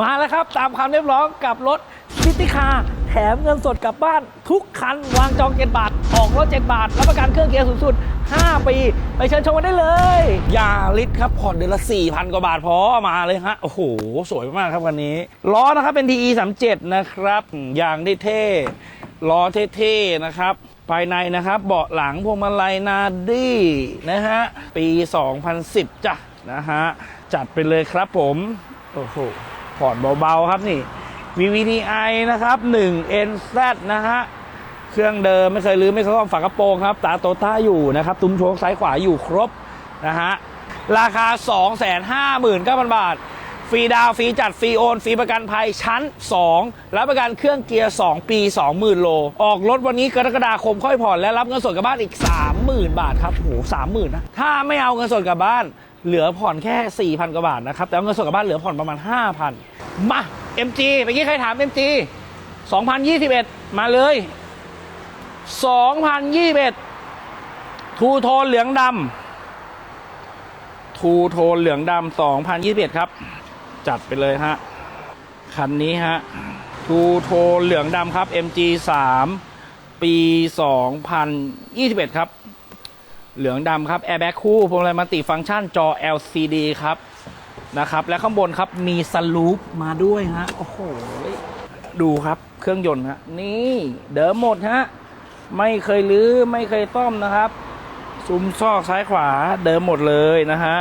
มาแล้วครับ ตามคำเรียบร้องกับรถซิตี้คาแถมเงินสดกลับบ้านทุกคัน วางจอง 7 บาท ออกรถ 7 บาท รับประกันเครื่องเกียร์สูงสุด 5 ปี ไปเชิญชมกันได้เลยยาลิสครับ ผ่อนเดือนละ 4,000 กว่าบาทพอมาเลยฮะ โอ้โห สวยมากครับคันนี้ ล้อนะครับเป็น TE 37นะครับยางได้เท่ล้อเท่ๆนะครับภายในนะครับ เบาะหลังพวงมาลัยนาดี้นะฮะ ปี 2010 จ้ะนะฮะ จัดไปเลยครับผม โอ้โห ผ่อนเบาๆครับนี่ VVDI นะครับ 1 NZ นะฮะเครื่องเดิมไม่เคยลืมไม่เคยซ่อมฝากระโปรงครับ ตาโตต้าอยู่นะครับ ตุ้มโชคซ้ายขวาอยู่ครบนะฮะราคา 259,000 บาท ฟรีดาวฟรีจัด ฟรีโอน ฟรีประกันภัยชั้น 2 รับประกันเครื่องเกียร์ 2 ปี 20,000 โล ออกรถวันนี้กรกฎาคมค่อยผ่อนและรับเงินสดกลับบ้านอีก 30,000 บาทครับโอ้โห30,000นะถ้าไม่เอาเงินสดกลับบ้าน เหลือผ่อนแค่ 4,000 กว่าบาทนะครับ แต่เอาเงินสดกับบ้านเหลือผ่อนประมาณ 5,000 มา MG เมื่อกี้ใครถาม MG 2021 มาเลย 2021 ทูโทนเหลืองดำทูโทนเหลืองดำ2021 ครับ จัดไปเลยฮะ คันนี้ฮะ ทูโทนเหลืองดำครับ MG 3 ปี 2021 ครับ เหลืองดำครับแอร์แบ็กคู่พวงมาลัยมัลติฟังก์ชันจอ LCD ครับนะครับและข้างบนครับมีสลูปมาด้วยฮะโอ้โหดูครับเครื่องยนต์ฮะนี่เดิมหมดฮะไม่เคยลื้อไม่เคยต้อมนะครับ ซุ้มซอกซ้ายขวาเดิมหมดเลยนะฮะ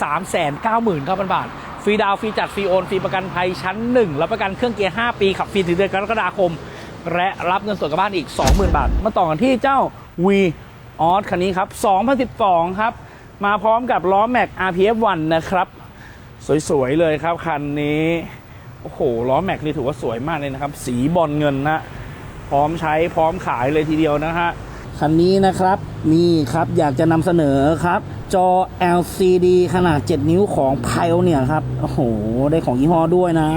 สามแสนเก้าหมื่นเก้าพันบาท ฟรีดาวฟรีจัดฟรีโอนฟรีประกันภัยชั้นหนึ่งรับประกันเครื่องเกียร์5ปีขับฟรีถึงเดือนกรกฎาคม และรับเงินสดกลับบ้านอีก20,000บาท มาต่อกันที่เจ้า V ออสคันนี้ครับ 2012 ครับ มาพร้อมกับล้อแม็ก RPF 1 นะครับ สวยๆเลยครับ คันนี้ โอ้โห ล้อแม็กนี่ถือว่าสวยมากเลยนะครับ สีบอลเงินนะ พร้อมใช้พร้อมขายเลยทีเดียวนะฮะ คันนี้นะครับ นี่ครับ อยากจะนำเสนอครับ จอ LCD ขนาด 7 นิ้วของ Pioneer ครับ โอ้โห ได้ของยี่ห้อด้วยนะ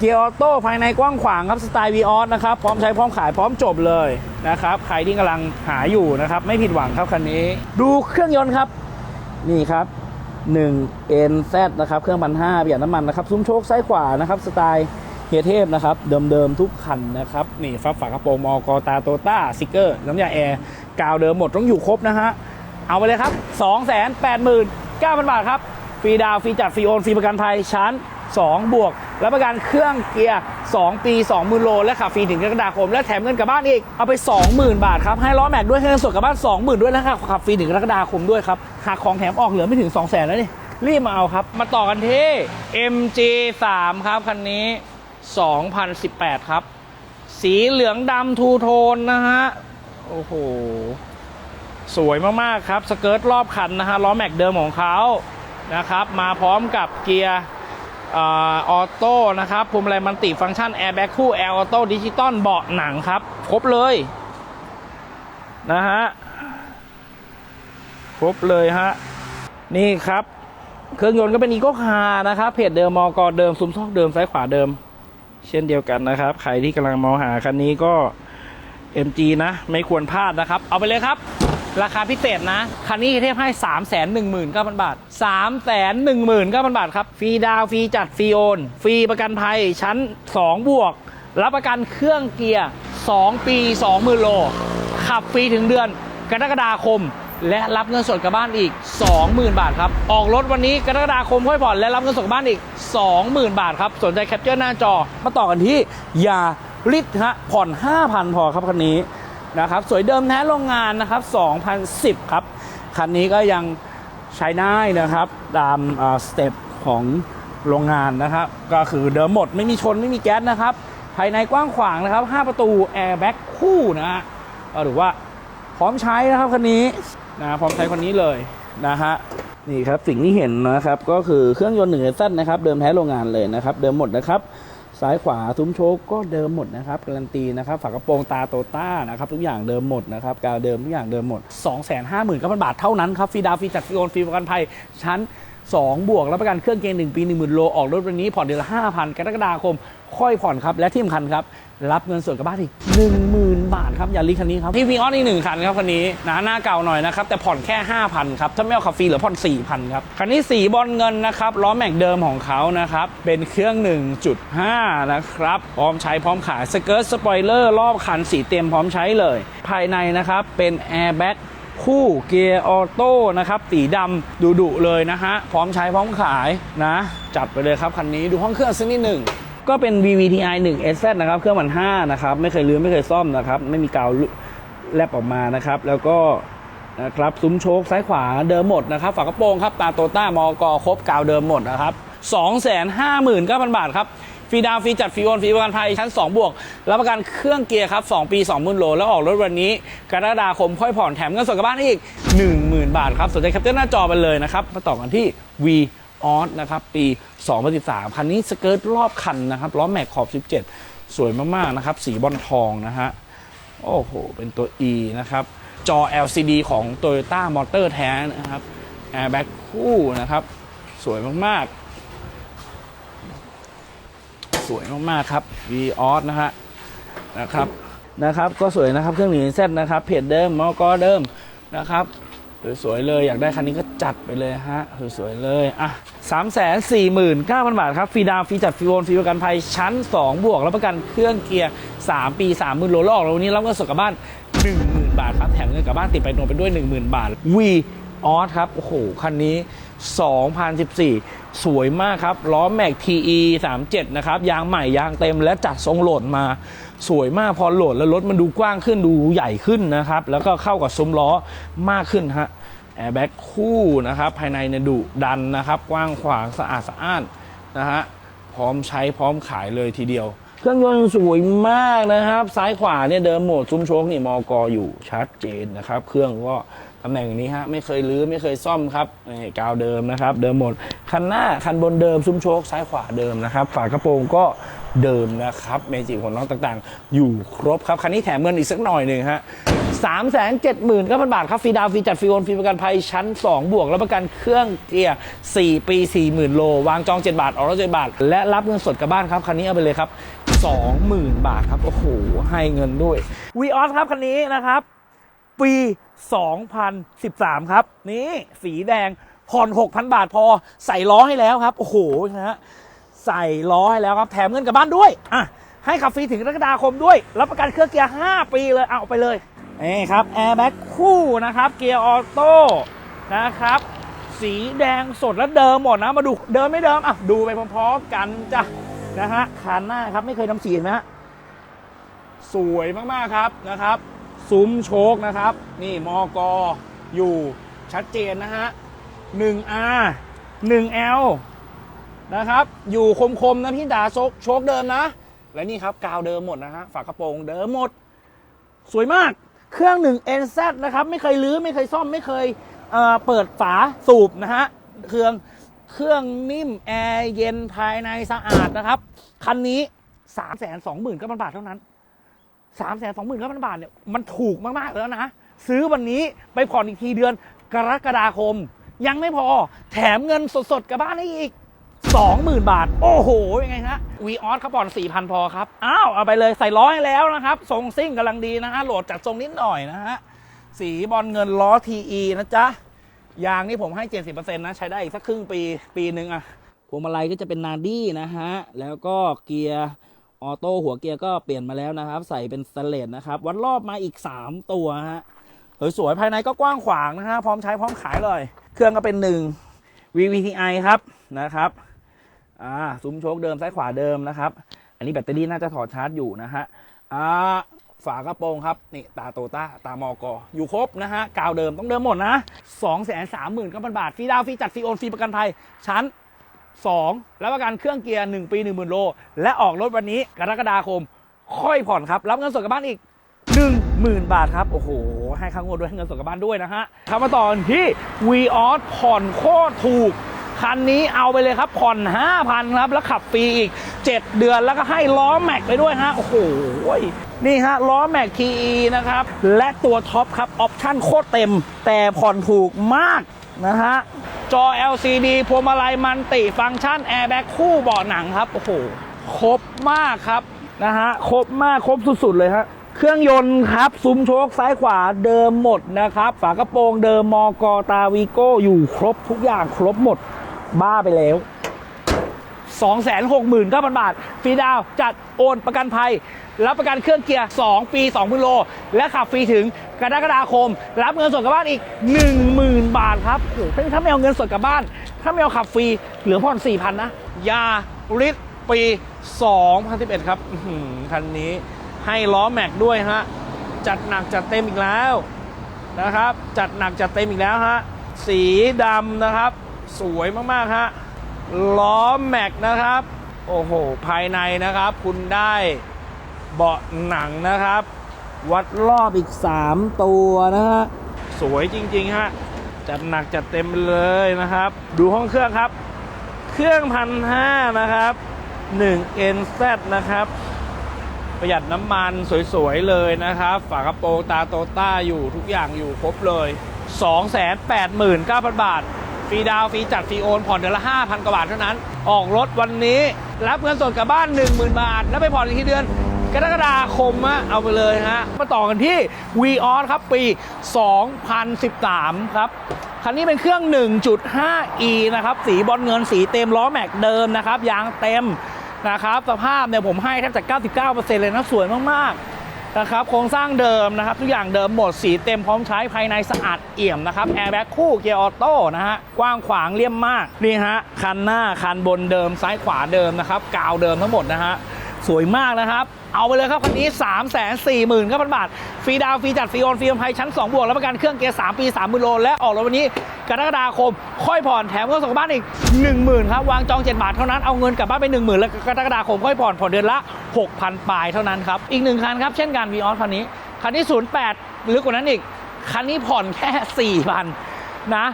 เกียร์ออโต้ภายในกว้างขวางครับ สไตล์ v ีออสนะครับ พร้อมใช้พร้อมขายพร้อมจบเลย นะครับใครที่กำลังหาอยู่นะครับ ไม่ผิดหวังครับคันนี้ ดูเครื่องยนต์ครับ นี่ครับ 1 NZ นะครับ เครื่องพันห้าประหยัดน้ำมันนะครับซุ้มโชคซ้ายขวานะครับสไตล์เฮียเทพนะครับเดิมๆทุกคันนะครับนี่ฟับฝากระโปรงมอกตาโตต้าซิกเกอร์น้ำยาแอร์กาวเดิมหมดต้องอยู่ครบนะฮะเอาไปเลยครับ 2 8 9 0 0 0 บาทครับฟรีดาวฟรีจัดฟรีโอนฟรีประกันภัยชั้น 2 บวก รับประกันเครื่องเกียร์ 2 ปี 20,000 โล และขับฟรีถึงกรกฎาคม และแถมเงินกลับบ้านอีก เอาไป 20,000 บาทครับ ให้ล้อแม็กด้วยเงินสดกลับบ้าน 20,000 ด้วยนะครับขับฟรีถึงกรกฎาคมด้วยครับ หากของแถมออกเหลือไม่ถึง 200,000 แล้วนี่ รีบมาเอาครับ มาต่อกันที่ MG3 ครับคันนี้ 2018 ครับ สีเหลืองดำทูโทนนะฮะ โอ้โห สวยมากๆครับ สเกิร์ตรอบคันนะฮะ ล้อแม็กเดิมของเขานะครับ มาพร้อมกับเกียร์ ออโต้นะครับพวงมาลัยมันติฟังก์ชันแอร์แบ็กคู่แอร์ออโต้ดิจิตอลเบาะหนังครับ ครบเลย นะฮะ ครบเลยฮะ นี่ครับ เครื่องยนต์ก็เป็นอีโก้คาร์นะครับ เพจเดิมมอกเดิมซุ้มซอกเดิม ซ้ายขวาเดิม เช่นเดียวกันนะครับ ใครที่กำลังมองหาคันนี้ก็ MG นะ ไม่ควรพลาดนะครับ เอาไปเลยครับ ราคาพิเศษนะ คันนี้เทพให้ 3 1 9 0 0 0 บาท 3 1 9 0 0 0 บาทครับ ฟรีดาวฟรีจัด ฟรีโอน ฟรีประกันภัยชั้น 2 บวก รับประกันเครื่องเกียร์ 2 ปี 20,000 โล ขับฟรีถึงเดือนกรกฎาคม และรับเงินสดกลับบ้านอีก 20,000 บาทครับ ออกรถวันนี้กรกฎาคมค่อยผ่อนและรับเงินสดกลับบ้านอีก 20,000 บาทครับ สนใจแคปเจอร์หน้าจอ มาต่อกันที่ยาลิตฮะผ่อน 5,000 พอครับคันนี้ นะครับสวยเดิมแท้โรงงานนะครับ 2010 ครับ คันนี้ก็ยังใช้ได้นะครับ ตามสเต็ปของโรงงานนะครับ ก็คือเดิมหมดไม่มีชนไม่มีแก๊สนะครับ ภายในกว้างขวางนะครับ 5 ประตูแอร์แบ็กคู่นะฮะก็ถือว่าพร้อมใช้นะครับคันนี้นะพร้อมใช้คันนี้เลยนะฮะนี่ครับสิ่งที่เห็นนะครับก็คือเครื่องยนต์หนึ่งเอซันะครับ เดิมแท้โรงงานเลยนะครับ เดิมหมดนะครับ ซ้ายขวาซุ้มโชกก็เดิมหมดนะครับการันตีนะครับฝากระโปรงตาโตต้านะครับทุกอย่างเดิมหมดนะครับกาวเดิมทุกอย่างเดิมหมด 2 5 0 0 0 0บาทเท่านั้นครับฟรีดาวฟรีจัดฟรีโอนฟรีประกันภัยชั้น 2 บวกรับประกันเครื่องเกณฑ์1ปี 1 0,000 โล ออกรถวันนี้ผ่อนเดือนละ5,000 กรกฎาคม ค่อยผ่อนครับ และที่สำคัญครับ รับเงินส่วนกลับบ้านอีก 10,000 บาทครับ อย่าลีคันนี้ครับที่วีออสอีกหนึ่งคันครับคันนี้หนาหน้าเก่าหน่อยนะครับ แต่ผ่อนแค่ 5,000 ครับ ถ้าไม่เอาคาฟรีเหลือผ่อน 4,000 ครับ คันนี้สีบอลเงินนะครับล้อแม็กเดิมของเขานะครับเป็นเครื่อง 1.5 นะครับพร้อมใช้พร้อมขายสเกิร์ตสปอยเลอร์รอบคันสีเต็มพร้อมใช้เลย ภายในนะครับเป็นแอร์แบ็ก คู่เกียร์ออโต้นะครับสีดำดุดุเลยนะฮะ พร้อมใช้พร้อมขายนะ จัดไปเลยครับคันนี้ดูห้องเครื่องสักนิดหนึ่งก็เป็น VVTi 1 SZ นะครับ เครื่องมัน 5 นะครับ ไม่เคยลืมไม่เคยซ่อมนะครับ ไม่มีกาวแลบออกมานะครับ แล้วก็นะครับซุ้มโชคซ้ายขวาเดิมหมดนะครับ ฝากระโปรงครับตาโตต้ามอกครบกาวเดิมหมดนะครับ 259,000 บาทครับ ฟรีดาวฟรีจัดฟรีโอนฟรีประกันภัยชั้น 2 บวกรับประกันเครื่องเกียร์ครับ 2 ปี 20,000โลแล้วออกรถวันนี้ กรกฎาคมค่อยผ่อนแถมเงินสดกลับบ้านอีก 10,000 บาทครับสนใจแคปเจอร์หน้าจอไปเลยนะครับ มาต่อกันที่ V ออสนะครับ ปี 2013 คันนี้สเกิร์ตรอบคันนะครับล้อแม็กขอบ 17 สวยมากๆนะครับ สีบอลทองนะฮะโอ้โห เป็นตัว E นะครับ จอ LCD ของ Toyota Motor แท้นะครับแอร์แบ็กคู่นะครับ สวยมากๆ สวยมากๆครับ v ีออสนะฮะนะครับนะครับ ก็สวยนะครับเครื่องหนีเซตนะครับเพจเดิมมอกอเดิมนะครับสวยๆเลยอยากได้คันนี้ก็จัดไปเลยฮะสวยๆเลยอะสามแสนสี่หมื่นเก้าพันบาทครับฟรีดาวฟรีจัดฟรีโอนฟรีประกันภัยชั้น 2 บวกรับประกันเครื่องเกียร์ 3 ปี 3 0,000โลแล้วออกแล้ววันนี้รับเงินสดกลับบ้าน 10,000 บาทครับแถมเงินกลับบ้านติดไปโนไปด้วย 10,000 บาท V ออสครับ โอ้โห คันนี้ 2014 สวยมากครับ ล้อแม็ก TE 37 นะครับ ยางใหม่ยางเต็มและจัดทรงโหลดมา สวยมากพอโหลดแล้วรถมันดูกว้างขึ้นดูใหญ่ขึ้นนะครับ แล้วก็เข้ากับซุ้มล้อมากขึ้นฮะแอร์แบ็กคู่นะครับ ภายในเนี่ยดุดันนะครับ กว้างขวางสะอาดสะอ้านนะฮะพร้อมใช้พร้อมขายเลยทีเดียว เครื่องยนต์สวยมากนะครับ ซ้ายขวาเนี่ยเดิมโหมดซุ้มโชคนี่มอกออยู่ชัดเจนนะครับ เครื่องก็ำแหน่งนี้ฮะไม่เคยรื้อไม่เคยซ่อมครับนี่กาวเดิมนะครับ เดิมหมดคันหน้าคันบนเดิมซุ้มโชคซ้ายขวาเดิมนะครับ ฝากระโปรงก็เดิมนะครับเมจิหัวน็อตต่างๆ อยู่ครบครับ คันนี้แถมเงินอีกสักหน่อยหนึ่งฮะสามแสนเจ็ดหมื่นก็พันบาทครับฟรีดาวฟรีจัดฟรีโอนฟรีประกันภัยชั้น 2 บวกแล้วประกันเครื่องเกียร์4 ปี 40,000 โล วางจอง 7 บาท ออกรถ7บาท และรับเงินสดกลับบ้านครับ คันนี้เอาไปเลยครับ 20,000 บาทครับ โอ้โห ให้เงินด้วยวีออสครับ คันนี้นะครับ ปี 2013 ครับ นี่สีแดงผ่อน 6,000 บาทพอใส่ล้อให้แล้วครับ โอ้โหนะฮะใส่ล้อให้แล้วครับ แถมเงินกลับบ้านด้วยอะให้ขับฟรีถึงกรกฎาคมด้วย รับประกันเครื่องเกียร์ 5 ปีเลย เอาไปเลยนี่ครับแอร์แบ็กคู่นะครับ เกียร์ออโต้นะครับ สีแดงสดและเดิมหมดนะ มาดูเดิมไม่เดิม อะ ดูไปพร้อมๆกันจ้ะนะฮะคันหน้าครับ ไม่เคยทำสีเห็นไหมฮะสวยมากๆครับนะครับ ซุ้มโชคนะครับ นี่มอกออยู่ชัดเจนนะฮะ 1R 1L นะครับ อยู่คมๆนะพี่ดาโชคโชคเดิมนะ และนี่ครับกาวเดิมหมดนะฮะฝากระโปรงเดิมหมด สวยมากเครื่อง 1 NZ นะครับ ไม่เคยลื้อไม่เคยซ่อมไม่เคยเเปิดฝาสูบนะฮะเครื่องเครื่องนิ่มแอร์เย็นภายในสะอาดนะครับ คันนี้ 3 2 0 0 0 0ก็บาทเท่านั้น สามแสนสองหมื่นก็พันบาทเนี่ยมันถูกมาก ๆ แล้วนะ ซื้อวันนี้ไปผ่อนอีกทีเดือนกรกฎาคม ยังไม่พอแถมเงินสด ๆ กับบ้านให้อีก 20,000 บาท โอ้โห ยังไงฮะวีออสเขาผ่อน4,000 พอครับ อ้าว เอาไปเลยใส่ล้อให้แล้วนะครับ ทรงซิ่งกำลังดีนะฮะโหลดจัดทรงนิดหน่อยนะฮะ สีบอลเงินล้อ TE นะจ๊ะ ยางนี่ผมให้ 70%นะ ใช้ได้อีกสักครึ่งปีปีหนึ่งอะพวงมาลัยก็จะเป็นนาดี้นะฮะ แล้วก็เกียร์ ออโต้หัวเกียร์ก็เปลี่ยนมาแล้วนะครับ ใส่เป็นสเตเลสนะครับ วัดรอบมาอีก 3 ตัวฮะสวยๆภายในก็กว้างขวางนะฮะพร้อมใช้พร้อมขายเลย เครื่องก็เป็น 1 VVTi ครับนะครับอ่าซุ้มโชคเดิมซ้ายขวาเดิมนะครับ อันนี้แบตเตอรี่น่าจะถอดชาร์จอยู่นะฮะอ่าฝากระโปรงครับนี่ตาโตต้าตามอกออยู่ครบนะฮะกาวเดิมต้องเดิมหมดนะ 2 3 0 0 0 0ก็พันบาทฟรีดาวฟรีจัดฟรีโอนฟรีประกันภัยชั้น 2แล้วประกันเครื่องเกียร์ 1 ปี 1 0,000 โล และออกรถวันนี้กรกฎาคม ค่อยผ่อนครับ รับเงินสดกลับบ้านอีก 10,000 บาทครับ โอ้โห ให้ค่างวดด้วยให้เงินสดกลับบ้านด้วยนะฮะทำมาต่อที่ v ีออสผ่อนโคตรถูก คันนี้เอาไปเลยครับ ผ่อน 5,000 ครับ แล้วขับฟรีอีก 7 เดือนแล้วก็ให้ล้อแม็กไปด้วยฮะโอ้โหนี่ฮะล้อแม็ก TE นะครับ และตัวท็อปครับ ออปชั่นโคตรเต็ม แต่ผ่อนถูกมากนะฮะ จอ LCD พวงมาลัยมันติฟังก์ชันแอร์แบ็กคู่เบาะหนังครับ โอ้โห ครบมากครับ นะฮะ ครบมากครบสุด ๆ เลยฮะเครื่องยนต์ครับ ซุ้มโชคซ้ายขวาเดิมหมดนะครับ ฝากระโปรงเดิมมอกตาวีโก้อยู่ครบทุกอย่างครบหมด บ้าไปแล้ว269,000 บาท ฟรีดาวจัดโอนประกันภัย รับประกันเครื่องเกียร์ 2 ปี2กิโล และขับฟรีถึงกรกฎาคม รับเงินสดกลับบ้านอีก 10,000 บาทครับโอ้โหถ้าไม่เอาเงินสดกลับบ้าน ถ้าไม่เอาขับฟรีเหลือผ่อน4,000นะยาริสปี 2011 ครับคันนี้ให้ล้อแม็กด้วยฮะจัดหนักจัดเต็มอีกแล้วนะครับ จัดหนักจัดเต็มอีกแล้วฮะสีดำนะครับ สวยมากๆฮะล้อแม็กนะครับ โอ้โห ภายในนะครับ คุณได้ เบาะหนังนะครับ วัดรอบอีก 3 ตัวนะฮะสวยจริง ๆ ฮะ จัดหนักจัดเต็มไปเลยนะครับ ดูห้องเครื่องครับ เครื่องพันห้านะครับ 1 NZ นะครับ ประหยัดน้ำมันสวยๆ เลยนะครับ ฝากระโปรงตาโตต้าอยู่ทุกอย่างอยู่ครบเลย 289,000 บาทฟรีดาวน์ฟรีจัดฟรีโอนผ่อนเดือนละ 5,000 กว่าบาทเท่านั้น ออกรถวันนี้ รับเงินสดกลับบ้าน 10,000 บาท แล้วไปผ่อนอีกทีเดือน กรกฎาคมอะเอาไปเลยฮะมาต่อกันที่ v ีออครับปี 2013 ครับคันนี้เป็นเครื่อง 1.5e นะครับ สีบอลเงินสีเต็มล้อแม็กเดิมนะครับยางเต็มนะครับสภาพเนี่ยผมให้แทบจะ 99%เลยนะสวยมากๆนะครับโครงสร้างเดิมนะครับ ทุกอย่างเดิมหมดสีเต็มพร้อมใช้ภายในสะอาดเอี่ยมนะครับแอร์แบ็กคู่เกียร์ออโต้นะฮะกว้างขวางเลี่ยมมากนี่ฮะคันหน้าคันบนเดิมซ้ายขวาเดิมนะครับกาวเดิมทั้งหมดนะฮะ สวยมากนะครับ เอาไปเลยครับคันนี้ 3 4 0 0 0 0ครับบาท ฟรีดาวฟรีจัดฟรีโอนฟรีอภัยชั้น 2 บวก แล้วประกันเครื่องเกียร์3ปี 3 0 0 0โลและออกรถวันนี้กรกฎาคม ค่อยผ่อนแถมเงินส่งกลับบ้านอีก 10,000ครับ วางจอง 7 บาทเท่านั้น เอาเงินกลับบ้านไป 10,000 แล้วกรกฎาคมค่อยผ่อนผ่อนเดือนละ 6,000ปลายเท่านั้นครับ อีกหนึ่งคันครับ เช่นกันวีออสคันนี้ คันนี้ 08หรือกว่านั้นอีก คันนี้ผ่อนแค่4,000นะ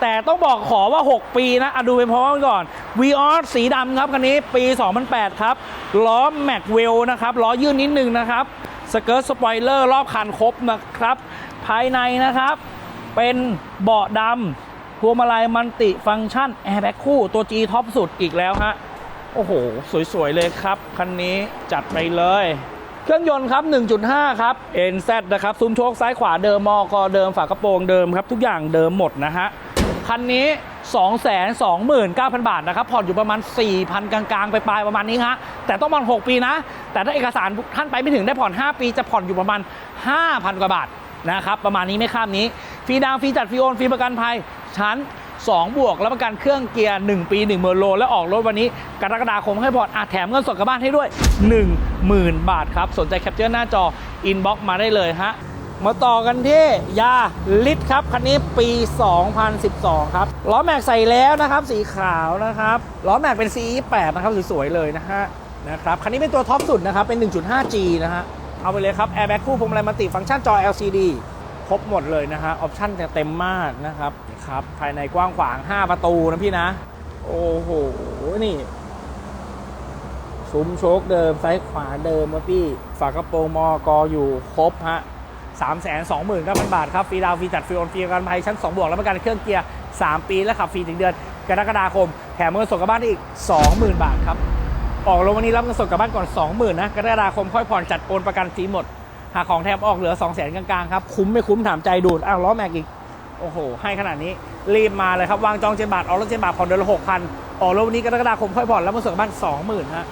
แต่ต้องบอกขอว่า 6 ปีนะอะดูไปพร้อมกันก่อน v ีออสีดำครับคันนี้ปี 2008 ครับ ล้อแม็กเวลนะครับ ล้อยื่นนิดนึงนะครับ สเกิร์ตสปอยเลอร์รอบคันครบนะครับ ภายในนะครับ เป็นเบาะดำพวงมาลัยมันติฟังก์ชันแอร์แบ็กคู่ตัว G ท็อปสุดอีกแล้วฮะ โอ้โห สวย ๆ เลยครับ คันนี้จัดไปเลยเครื่องยนต์ครับ 1.5 ครับ NZ นะครับ ซุ้มโชคซ้ายขวาเดิมมอกอเดิม ฝากระโปรงเดิมครับ ทุกอย่างเดิมหมดนะฮะ คันนี้ 229,000 บาทนะครับ ผ่อนอยู่ประมาณ 4,000 กลางๆ ไปปลายประมาณนี้ฮะ แต่ต้องผ่อน 6 ปีนะ แต่ถ้าเอกสารท่านไปไม่ถึงได้ผ่อน 5 ปี จะผ่อนอยู่ประมาณ 5,000 กว่าบาทนะครับ ประมาณนี้ไม่ข้ามนี้ ฟรีดาวฟรีจัดฟรีโอนฟรีประกันภัย ชั้น 2 บวกแล้วประกันเครื่องเกียร์ 1 ปี1 0 0 0 0โล แล้วออกรถวันนี้ กรกฎาคมให้ผ่อนอะแถมเงินสดกลับบ้านให้ด้วย 10,000 บาทครับ สนใจแคปเจอร์หน้าจออินบ็อกซ์มาได้เลยฮะ มาต่อกันที่ยาลิตครับ คันนี้ปี 2012 ครับ ล้อแม็กใส่แล้วนะครับ สีขาวนะครับ ล้อแม็กเป็น CE8 นะครับ สวยๆเลยนะฮะนะครับ คันนี้เป็นตัวท็อปสุดนะครับ เป็น 1.5G นะฮะ เอาไปเลยครับ แอร์แบ็กคู่พวงมาลัยมัลติฟังก์ชันจอ LCD ครบหมดเลยนะฮะ ออปชั่นเต็มมากนะครับครับ ภายในกว้างขวาง 5 ประตูนะพี่นะ โอ้โห นี่ซุ้มโชคเดิม ซ้ายขวาเดิมนะพี่ ฝากระโปรงมอกออยู่ครบฮะ 3 2 9 0 0 0 บาทครับฟรีดาวฟรีจัดฟรีโอนฟรีประกันภัยชั้น 2 บวก แล้วประกันเครื่องเกียร์ 3 ปี และขับฟรีถึงเดือนกรกฎาคม แถมเงินสดกลับบ้านอีก 20,000 บาทครับ ออกรถวันนี้รับเงินสดกลับบ้านก่อน 20,000นะกรกฎาคมค่อยผ่อนจัดโอนประกันฟรีหมด หาของแถมออกเหลือ 2 0 0 0 0 0กลางๆครับคุ้มไม่คุ้มถามใจดูดอ้าวล้อแม็กอีกโอ้โห ให้ขนาดนี้รีบมาเลยครับ วางจองเจ็ดบาท ออกรถเจ็ดบาทผ่อนเดือนละหกพันออกรถวันนี้กรกฎาคมค่อยผ่อนแล้วมาส่งบ้านสองหมื่นฮะ